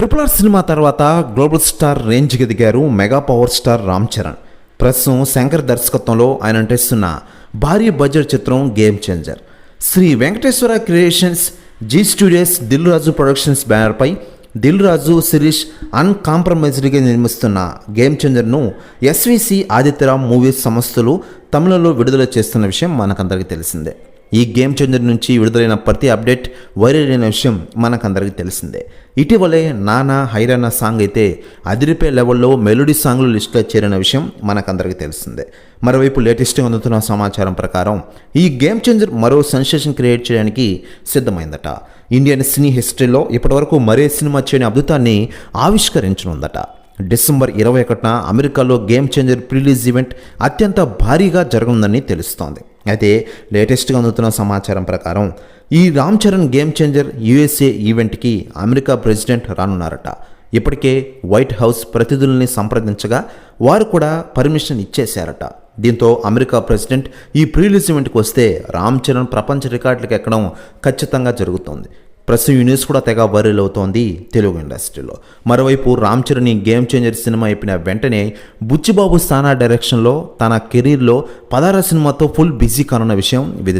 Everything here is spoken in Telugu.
ట్రిపుల్ ఆర్ సినిమా తర్వాత గ్లోబల్ స్టార్ రేంజ్కి ఎదిగారు mega power star Ram Charan ప్రస్తుతం శంకర్ దర్శకత్వంలో ఆయన నటిస్తున్న భారీ బడ్జెట్ చిత్రం game changer Sri Venkateswara creations Zee studios Dil Raju productions బ్యానర్పై దిల్ రాజు శిరీష్ అన్కాంప్రమైజ్డ్గా నిర్మిస్తున్న గేమ్ చేంజర్ను ఎస్విసి ఆదిత్యరామ్ మూవీస్ సంస్థలు తమిళంలో విడుదల చేస్తున్న విషయం మనకందరికీ తెలిసిందే. ఈ గేమ్ చేంజర్ నుంచి విడుదలైన ప్రతి అప్డేట్ వైరల్ అయిన విషయం మనకందరికీ తెలిసిందే. ఇటీవలే నానా హైరానా సాంగ్ అయితే అదిరిపే లెవెల్లో మెలోడీ సాంగ్లు లిస్టులో చేరిన విషయం మనకందరికీ తెలిసిందే. మరోవైపు లేటెస్ట్గా అందుతున్న సమాచారం ప్రకారం ఈ గేమ్ చేంజర్ మరో సెన్సేషన్ క్రియేట్ చేయడానికి సిద్ధమైందట. ఇండియన్ సినీ హిస్టరీలో ఇప్పటివరకు మరే సినిమా చేయని అద్భుతాన్ని ఆవిష్కరించనుందట. డిసెంబర్ ఇరవై ఒకటిన అమెరికాలో గేమ్ చేంజర్ ప్రిలీజ్ ఈవెంట్ అత్యంత భారీగా జరగనుందని తెలుస్తోంది. అయితే లేటెస్ట్గా అందుతున్న సమాచారం ప్రకారం ఈ Ram Charan game changer USA ఈవెంట్కి అమెరికా ప్రెసిడెంట్ రానున్నారట. ఇప్పటికే వైట్ హౌస్ ప్రతినిధుల్ని సంప్రదించగా వారు కూడా పర్మిషన్ ఇచ్చేశారట. దీంతో అమెరికా ప్రెసిడెంట్ ఈ ప్రీలీజ్ ఈవెంట్కి వస్తే రామ్ చరణ్ ప్రపంచ రికార్డులకు ఎక్కడం ఖచ్చితంగా జరుగుతోంది. ప్రస్తుతం ఈ న్యూస్ కూడా తెగ వైరల్ అవుతోంది తెలుగు ఇండస్ట్రీలో. మరోవైపు రామ్ చరణ్ ఈ గేమ్ చేంజర్ సినిమా అయిపోయిన వెంటనే బుచ్చిబాబు స్థానా డైరెక్షన్లో తన కెరీర్లో పదార సినిమాతో ఫుల్ బిజీ కానున్న విషయం